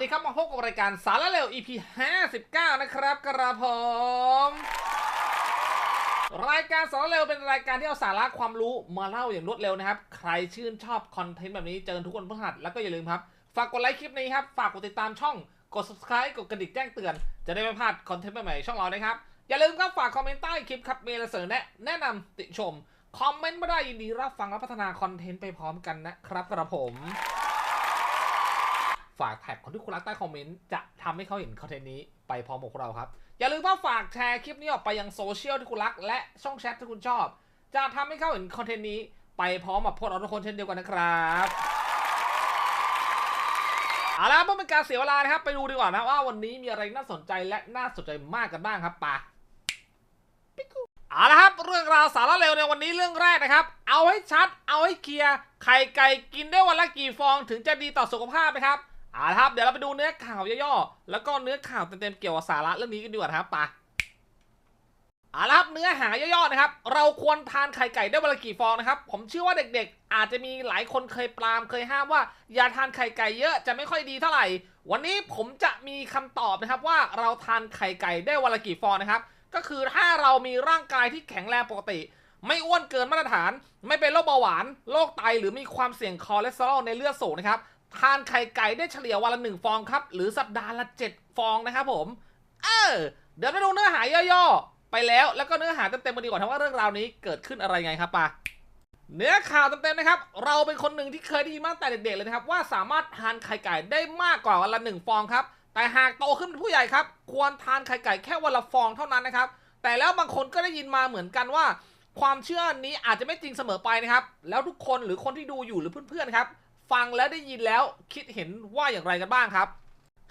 ดีครับมาพบกับรายการสารเร็ว EP 59 นะครับกระผมรายการสารเร็วเป็นรายการที่เอาสาระความรู้มาเล่าอย่างรวดเร็วนะครับ ใครชื่นชอบคอนเทนต์แบบนี้เจอทุกคนพฤหัสแล้วก็อย่าลืมครับ ฝากกดไลค์คลิปนี้ครับ ฝากกดติดตามช่อง กด subscribe กดกระดิ่งแจ้งเตือน จะได้ไม่พลาดคอนเทนต์ใหม่ๆช่องเรานะครับ อย่าลืมครับฝากคอมเมนต์ใต้คลิปครับมีอะไรเสนอแนะแนะนำติชม คอมเมนต์มาได้ยินดีรับฟังและพัฒนาคอนเทนต์ไปพร้อมกันนะครับกระผม ฝากแท็กคนที่คุณรักใต้คอมเมนต์จะทำให้เขาเห็นคอนเทนต์นี้ไปพร้อมกับพวกเราครับ อย่าลืมว่าฝากแชร์คลิปนี้ออกไปยังโซเชียลที่คุณรัก และช่องแชทที่คุณชอบ จะทำให้เขาเห็นคอนเทนต์นี้ไปพร้อมกับพวกเราทุกคนเช่นเดียวกันนะครับเอาละเพื่อเป็นการเสียเวลานะครับ ไปดูดีกว่านะว่าวันนี้มีอะไรน่าสนใจและน่าสนใจมากกันบ้างครับปะเอาละครับ เรื่องราวสาระเร็วในวันนี้เรื่องแรกนะครับ เอาให้ชัด เอาให้เคลียร์ไข่ไก่กินได้วันละกี่ฟองถึงจะดีต่อสุขภาพนะครับ อ่าครับ เดี๋ยวเราไปดูเนื้อข่าวย่อๆ แล้วก็เนื้อข่าวเต็มๆ เกี่ยวกับสาระเรื่องนี้กันดีกว่าครับปะเอาละครับเนื้อหาย่อๆ นะครับ เราควรทานไข่ไก่ได้วันละกี่ฟองนะครับ ผมเชื่อว่าเด็กๆ อาจจะมีหลายคนเคยปรามเคยห้ามว่า อย่าทานไข่ไก่เยอะจะไม่ค่อยดีเท่าไหร่ วันนี้ผมจะมีคำตอบนะครับว่าเราทานไข่ไก่ได้วันละกี่ฟองนะครับ ก็คือถ้าเรามีร่างกายที่แข็งแรงปกติไม่อ้วนเกินมาตรฐาน ไม่เป็นโรคเบาหวาน โรคไต หรือมีความเสี่ยงคอเลสเตอรอลในเลือดสูงนะครับ ทานไข่ไก่ได้เฉลี่ยวันละหนึ่งฟองครับ หรือสัปดาห์ละ7ฟองนะครับผม เออ เดี๋ยวไปดูเนื้อหาย่อๆ ไปแล้วแล้วก็เนื้อหาเต็มๆมาดีกว่าทั้งว่าเรื่องราวนี้เกิดขึ้นอะไรไงครับปะเนื้อข่าวเต็มๆนะครับ เราเป็นคนหนึ่งที่เคยได้ยินมาตั้งแต่เด็กๆเลยนะครับ ว่าสามารถทานไข่ไก่ได้มากกว่าวันละหนึ่งฟองครับ แต่หากโตขึ้นเป็นผู้ใหญ่ครับ ควรทานไข่ไก่แค่วันละฟองเท่านั้นนะครับ แต่แล้วบางคนก็ได้ยินมาเหมือนกันว่า ความเชื่อนี้อาจจะไม่จริงเสมอไปนะครับ แล้วทุกคนหรือคนที่ดูอยู่หรือเพื่อนๆครับ ฟังแล้วได้ยินแล้วคิดเห็นว่าอย่างไรกันบ้างครับ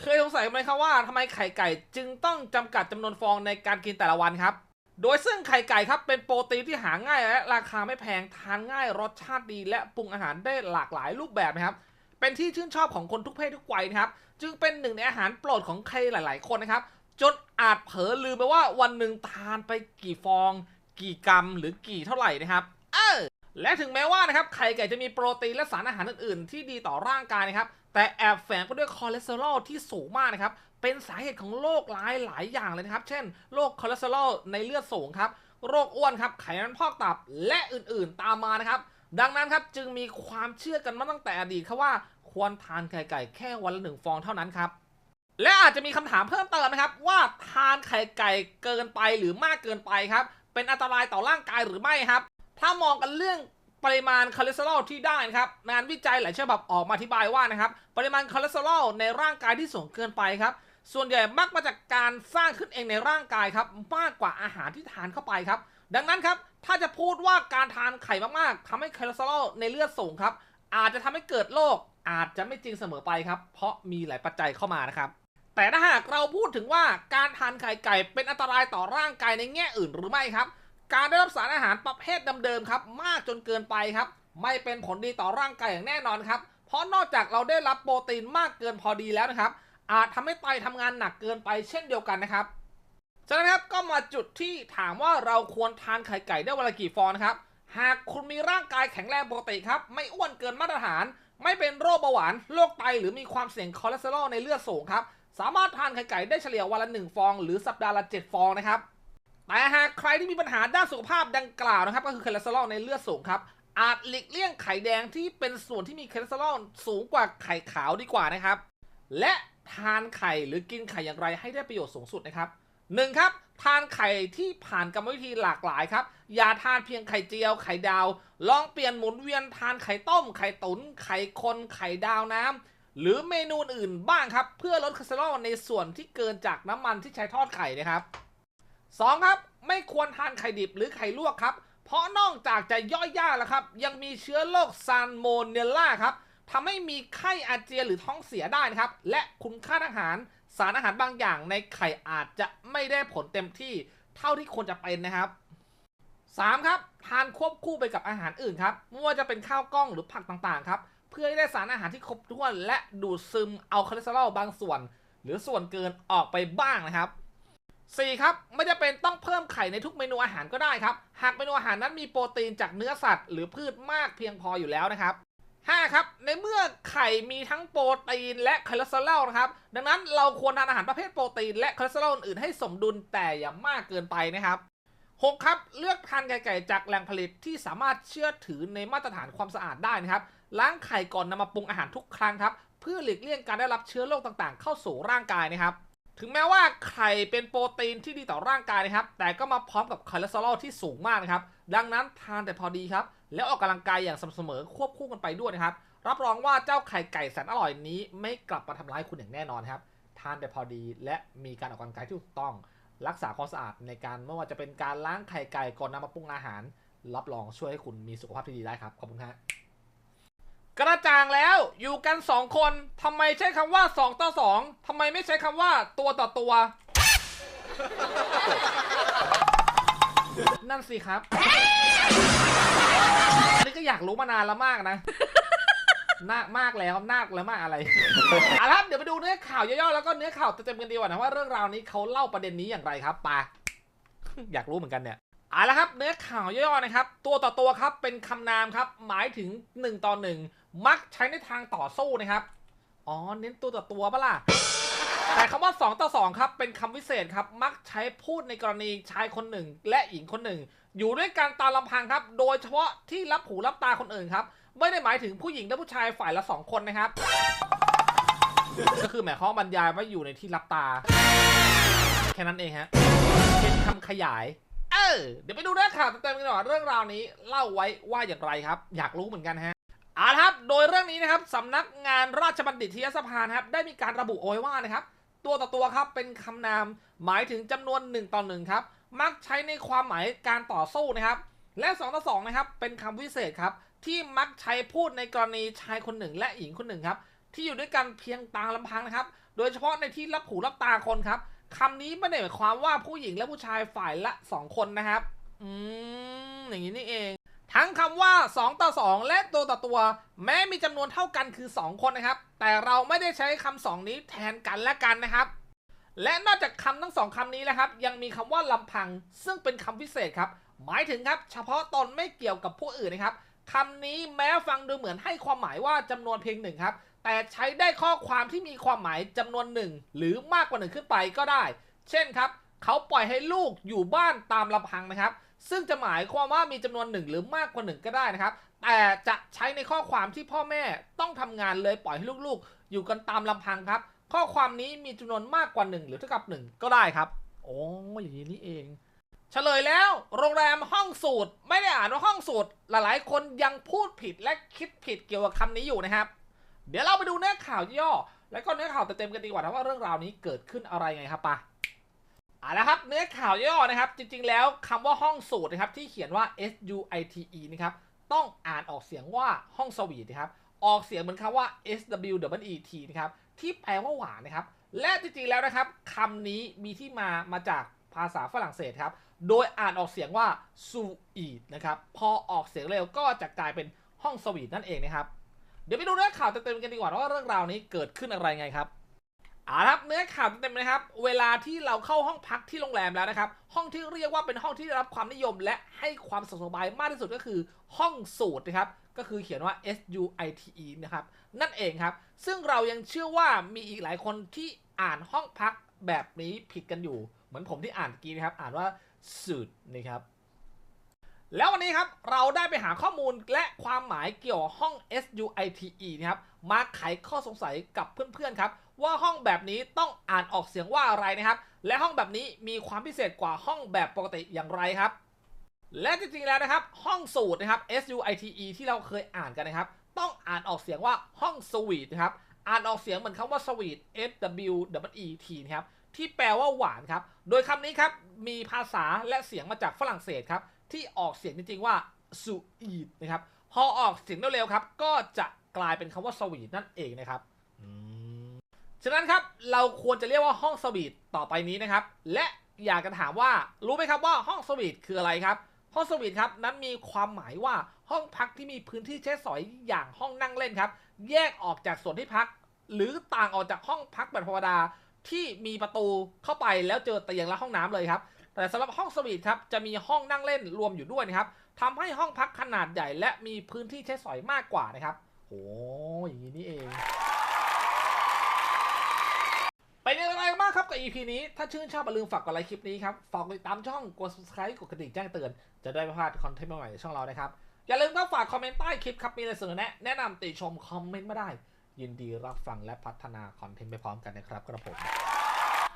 เคยสงสัยไหมครับว่าทำไมไข่ไก่จึงต้องจำกัดจำนวนฟองในการกินแต่ละวันครับ โดยซึ่งไข่ไก่ครับเป็นโปรตีนที่หาง่ายและราคาไม่แพงทานง่ายรสชาติดี และปรุงอาหารได้หลากหลายรูปแบบนะครับเป็นที่ชื่นชอบของคนทุกเพศทุกวัยนะครับ จึงเป็นหนึ่งในอาหารโปรดของใครหลาย ๆ คนนะครับ จนอาจเผลอลืมไปว่าวันหนึ่งทานไปกี่ฟอง กี่กรัมหรือกี่เท่าไหร่นะครับ เออ และถึงแม้ว่านะครับไข่ไก่จะมีโปรตีนและสารอาหารอื่นๆ ที่ดีต่อร่างกายนะครับ แต่แอบแฝงไปด้วยคอเลสเตอรอลที่สูงมากนะครับ เป็นสาเหตุของโรคร้ายหลายอย่างเลยนะครับ เช่นโรคคอเลสเตอรอลในเลือดสูงครับ โรคอ้วนครับ ไขมันพอกตับและอื่นๆ ตามมานะครับ ดังนั้นครับจึงมีความเชื่อกันมาตั้งแต่อดีตครับว่าควรทานไข่ไก่แค่วันละหนึ่งฟองเท่านั้นครับและอาจจะมีคำถามเพิ่มเติมนะครับ ว่าทานไข่ไก่เกินไปหรือมากเกินไปครับ เป็นอันตรายต่อร่างกายหรือไม่ครับ ถ้ามองกันเรื่องปริมาณคอเลสเตอรอลที่ได้นะครับงานวิจัยหลายฉบับออกมาอธิบายว่านะครับ ปริมาณคอเลสเตอรอลในร่างกายที่สูงเกินไปครับ ส่วนใหญ่มักมาจากการสร้างขึ้นเองในร่างกายครับมากกว่าอาหารที่ทานเข้าไปครับ ดังนั้นครับ ถ้าจะพูดว่าการทานไข่มากๆทำให้คอเลสเตอรอลในเลือดสูงครับ อาจจะทำให้เกิดโรคอาจจะไม่จริงเสมอไปครับ เพราะมีหลายปัจจัยเข้ามานะครับ แต่ถ้าหากเราพูดถึงว่าการทานไข่ไก่เป็นอันตรายต่อร่างกายในแง่อื่นหรือไม่ครับ การได้รับสารอาหารประเภทเดิมๆครับ มากจนเกินไปครับ ไม่เป็นผลดีต่อร่างกายอย่างแน่นอนครับ เพราะนอกจากเราได้รับโปรตีนมากเกินพอดีแล้วนะครับ อาจทำให้ไตทำงานหนักเกินไปเช่นเดียวกันนะครับฉะนั้นครับก็มาจุดที่ถามว่าเราควรทานไข่ไก่ได้วันละกี่ฟองนะครับ หากคุณมีร่างกายแข็งแรงปกติครับ ไม่อ้วนเกินมาตรฐาน ไม่เป็นโรคเบาหวานโรคไตหรือมีความเสี่ยงคอเลสเตอรอลในเลือดสูงครับ สามารถทานไข่ไก่ได้เฉลี่ยวันละ 1 ฟอง หรือสัปดาห์ละ 7 ฟองนะครับ แต่หากใครที่มีปัญหาด้านสุขภาพดังกล่าวนะครับ ก็คือคอเลสเตอรอลในเลือดสูงครับ อาจหลีกเลี่ยงไข่แดงที่เป็นส่วนที่มีคอเลสเตอรอลสูงกว่าไข่ขาวดีกว่านะครับ และทานไข่หรือกินไข่อย่างไรให้ได้ประโยชน์สูงสุดนะครับหนึ่งครับ ทานไข่ที่ผ่านกรรมวิธีหลากหลายครับ อย่าทานเพียงไข่เจียวไข่ดาว ลองเปลี่ยนหมุนเวียนทานไข่ต้ม ไข่ตุนไข่คนไข่ดาวน้ำหรือเมนูอื่นบ้างครับ เพื่อลดคอเลสเตอรอลในส่วนที่เกินจากน้ำมันที่ใช้ทอดไข่นะครับ 2. ครับ ไม่ควรทานไข่ดิบหรือไข่ลวกครับ เพราะนอกจากจะย่อยยากแล้วครับ ยังมีเชื้อโรคซานโมเนลล่าครับทำให้มีไข้อาเจียนหรือท้องเสียได้นะครับ และคุณค่าอาหาร สารอาหารบางอย่างในไข่อาจจะไม่ได้ผลเต็มที่เท่าที่ควรจะเป็นนะครับ 3. ครับ ทานควบคู่ไปกับอาหารอื่นครับไม่ว่าจะเป็นข้าวกล้องหรือผักต่างๆครับ เพื่อให้ได้สารอาหารที่ครบถ้วน และดูดซึมเอาคอเลสเตอรอลบางส่วน หรือส่วนเกินออกไปบ้างนะครับ 4. ครับไม่จะเป็นต้องเพิ่มไข่ในทุกเมนูอาหารก็ได้ครับ หากเมนูอาหารนั้นมีโปรตีนจากเนื้อสัตว์ หรือพืชมากเพียงพออยู่แล้วนะครับ5ครับในเมื่อไข่มีทั้งโปรตีนและคอเลสเตอรอลนะครับดังนั้นเราควรทานอาหารประเภทโปรตีนและคอเลสเตอรอลอื่นให้สมดุลแต่อย่ามากเกินไปนะครับ6ครับเลือกทานไข่ไก่จากแหล่งผลิตที่สามารถเชื่อถือในมาตรฐานความสะอาดได้นะครับล้างไข่ก่อนนำมาปรุงอาหารทุกครั้งครับเพื่อหลีกเลี่ยงการได้รับเชื้อโรคต่างๆ เข้าสู่ร่างกายนะครับ ถึงแม้ว่าไข่เป็นโปรตีนที่ดีต่อร่างกายนะครับ แต่ก็มาพร้อมกับคอเลสเตอรอลที่สูงมากนะครับ ดังนั้นทานแต่พอดีครับ แล้วออกกำลังกายอย่างสม่ำเสมอควบคู่กันไปด้วยนะครับ รับรองว่าเจ้าไข่ไก่แสนอร่อยนี้ ไม่กลับมาทำร้ายคุณอย่างแน่นอนครับ ทานแต่พอดีและมีการออกกำลังกายที่ถูกต้อง รักษาความสะอาดในการไม่ว่าจะเป็นการล้างไข่ไก่ก่อนนำมาปรุงอาหาร รับรองช่วยให้คุณมีสุขภาพที่ดีได้ครับ ขอบคุณครับ กระจ่างแล้วอยู่กันสองคนทำไมใช้คำว่าสองต่อสองทำไมไม่ใช้คำว่าตัวต่อตัว นั่นสิครับอันนี้ก็อยากรู้มานานแล้วมากนะนามากแล้วนาแล้วมากอะไรเอาละครับเดี๋ยวไปดูเนื้อข่าวย่อๆแล้วก็เนื้อข่าวเต็มๆกันดีกว่านะว่าเรื่องราวนี้เขาเล่าประเด็นนี้อย่างไรครับปาอยากรู้เหมือนกันเนี่ยเอาละครับเนื้อข่าวย่อๆนะครับ ตัวต่อตัวครับเป็นคำนามครับ หมายถึง 1 ต่อ 1 มักใช้ในทางต่อสู้นะครับ อ๋อ เน้นตัวต่อตัวปะล่ะ แต่คำว่า 2 ต่อ 2 ครับ เป็นคำวิเศษครับ มักใช้พูดในกรณีชายคนหนึ่ง และหญิงคนหนึ่ง อยู่ด้วยกันตามลำพังครับ โดยเฉพาะที่รับหูรับตาคนอื่นครับ ไม่ได้หมายถึงผู้หญิงและผู้ชายฝ่ายละสองคนนะครับ ก็คือหมายความบรรยายว่าอยู่ในที่รับตา แค่นั้นเองฮะ เป็นคำขยายเออเดี๋ยวไปดูเรื่อข่าวเต็มๆกันหน่อยเรื่องราวนี้เล่าไว้ว่าอย่างไรครับ อยากรู้เหมือนกันฮะ เอาละครับ โดยเรื่องนี้นะครับสำนักงานราชบัณฑิตยสภานะครับ ได้มีการระบุเอาไว้ว่านะครับ ตัวต่อตัวครับเป็นคำนามหมายถึงจำนวน1ต่อ1ครับ มักใช้ในความหมายการต่อสู้นะครับ และ2ต่อ2นะครับ เป็นคำวิเศษครับ ที่มักใช้พูดในกรณีชายคนหนึ่งและหญิงคนหนึ่งครับ ที่อยู่ด้วยกันเพียงตามลำพังนะครับ โดยเฉพาะในที่รับหูรับตาคนครับคำนี้ไม่ได้หมายความว่าผู้หญิงและผู้ชายฝ่ายละ 2 คนนะครับ อืมอย่างนี้นี่เอง ทั้งคำว่า 2 ต่อ 2 และตัวต่อตัว แม้มีจำนวนเท่ากันคือ 2 คนนะครับ แต่เราไม่ได้ใช้คำสองนี้แทนกันและกันนะครับ และนอกจากคำทั้งสองคำนี้นะครับ ยังมีคำว่าลำพัง ซึ่งเป็นคำพิเศษครับ หมายถึงครับ เฉพาะตนไม่เกี่ยวกับผู้อื่นนะครับคำนี้แม้ฟังดูเหมือนให้ความหมายว่าจำนวนเพียงหนึ่งครับ แต่ใช้ได้ข้อความที่มีความหมายจำนวนหนึ่งหรือมากกว่าหนึ่งขึ้นไปก็ได้ เช่นครับ เขาปล่อยให้ลูกอยู่บ้านตามลำพังนะครับ ซึ่งจะหมายความว่ามีจำนวนหนึ่งหรือมากกว่าหนึ่งก็ได้นะครับ แต่จะใช้ในข้อความที่พ่อแม่ต้องทำงานเลยปล่อยให้ลูกๆ อยู่กันตามลำพังครับ ข้อความนี้มีจำนวนมากกว่า 1 หรือเท่ากับ 1 ก็ได้ครับโอ้อย่างนี้นี่เอง เฉลยแล้ว โรงแรมห้องสูตร ไม่ได้อ่านว่าห้องสูตร หลายๆ คนยังพูดผิดและคิดผิดเกี่ยวกับคำนี้อยู่นะครับ เดี๋ยวเราไปดูเนื้อข่าวย่อ แล้วก็เนื้อข่าวเต็มๆกันดีกว่าว่าเรื่องราวนี้เกิดขึ้นอะไรไงครับปะ อาละครับเนื้อข่าวย่อนะครับ จริงๆ แล้วคำว่าห้องสูตรนะครับที่เขียนว่า S U I T E นะครับต้องอ่านออกเสียงว่าห้องสวีทนะครับออกเสียงเหมือนคำว่า S W W E T นะครับที่แปลว่าหวานนะครับ และจริงๆแล้วนะครับคำนี้มีที่มามาจากภาษาฝรั่งเศสครับ โดยอ่านออกเสียงว่า su e t นะครับพอออกเสียงเร็วก็จะกลายเป็นห้องสวีทนั่นเองนะครับ เดี๋ยวไปดูเนื้อข่าวเต็มๆกันดีกว่าว่าเรื่องราวนี้เกิดขึ้นอะไรไงครับ เอาละครับเนื้อข่าวเต็มๆนะครับ เวลาที่เราเข้าห้องพักที่โรงแรมแล้วนะครับ ห้องที่เรียกว่าเป็นห้องที่ได้รับความนิยม และให้ความสะดวกสบายมากที่สุดก็คือห้องสูตรนะครับ ก็คือเขียนว่า S U I T E นะครับ นั่นเองครับ ซึ่งเรายังเชื่อว่ามีอีกหลายคนที่อ่านห้องพักแบบนี้ผิดกันอยู่ เหมือนผมที่อ่านกี้นะครับ อ่านว่าสูตรนะครับ แล้ววันนี้ครับเราได้ไปหาข้อมูลและความหมายเกี่ยวกับห้อง SUITE นะครับมาไขข้อสงสัยกับเพื่อนๆครับ ว่าห้องแบบนี้ต้องอ่านออกเสียงว่าอะไรนะครับ และห้องแบบนี้มีความพิเศษกว่าห้องแบบปกติอย่างไรครับ และจริงๆแล้วนะครับ ห้องสูตรนะครับ SUITE ที่เราเคยอ่านกันนะครับ ต้องอ่านออกเสียงว่าห้องสวีทนะครับอ่านออกเสียงเหมือนคำว่าสวีท S W W E T นะครับที่แปลว่าหวานครับโดยคำนี้ครับมีภาษาและเสียงมาจากฝรั่งเศสครับ ที่ออกเสียงจริงๆว่า sweet นะครับ พอออกเสียงเร็วๆครับ ก็จะกลายเป็นคำว่า sweet นั่นเองนะครับฉะนั้นครับเราควรจะเรียกว่าห้องสวีทต่อไปนี้นะครับ และอยากจะถามว่ารู้ไหมครับว่าห้องสวีทคืออะไรครับ ห้องสวีทครับนั้นมีความหมายว่าห้องพักที่มีพื้นที่ใช้สอยอย่างห้องนั่งเล่นครับ แยกออกจากส่วนที่พัก หรือต่างออกจากห้องพักแบบธรรมดาที่มีประตูเข้าไปแล้วเจอเตียงและห้องน้ำเลยครับ แต่สำหรับห้องสวีทครับจะมีห้องนั่งเล่นรวมอยู่ด้วยนะครับทำให้ห้องพักขนาดใหญ่และมีพื้นที่ใช้สอยมากกว่านะครับโอ้ยอย่างนี้นี่เองเป็นยังไงบ้างครับกับ EP นี้ ถ้าชื่นชอบอย่าลืมฝากกดไลค์คลิปนี้ครับ ฝากติดตามช่อง กด subscribe กดกระดิ่งแจ้งเตือน จะได้ไม่พลาดคอนเทนต์ใหม่ๆในช่องเรานะครับ อย่าลืมก็ฝากคอมเมนต์ใต้คลิปครับ มีอะไรเสนอแนะ แนะนำติชมคอมเมนต์มาได้ ยินดีรับฟังและพัฒนาคอนเทนต์ไปพร้อมกันนะครับกระผม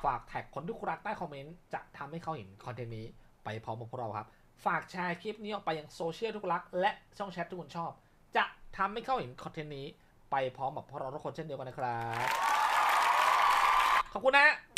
ฝากแท็กคนที่คุณรักใต้คอมเมนต์จะทำให้เขาเห็นคอนเทนต์นี้ไปพร้อมกับพวกเราครับ ฝากแชร์คลิปนี้ออกไปยังโซเชียลทุกรัก และช่องแชททุกคนชอบ จะทำให้เขาเห็นคอนเทนต์นี้ไปพร้อมกับพวกเราทุกคนเช่นเดียวกันนะครับ ขอบคุณนะ